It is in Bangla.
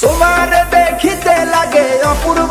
তোমার দেখিতে লাগে অপূর্ব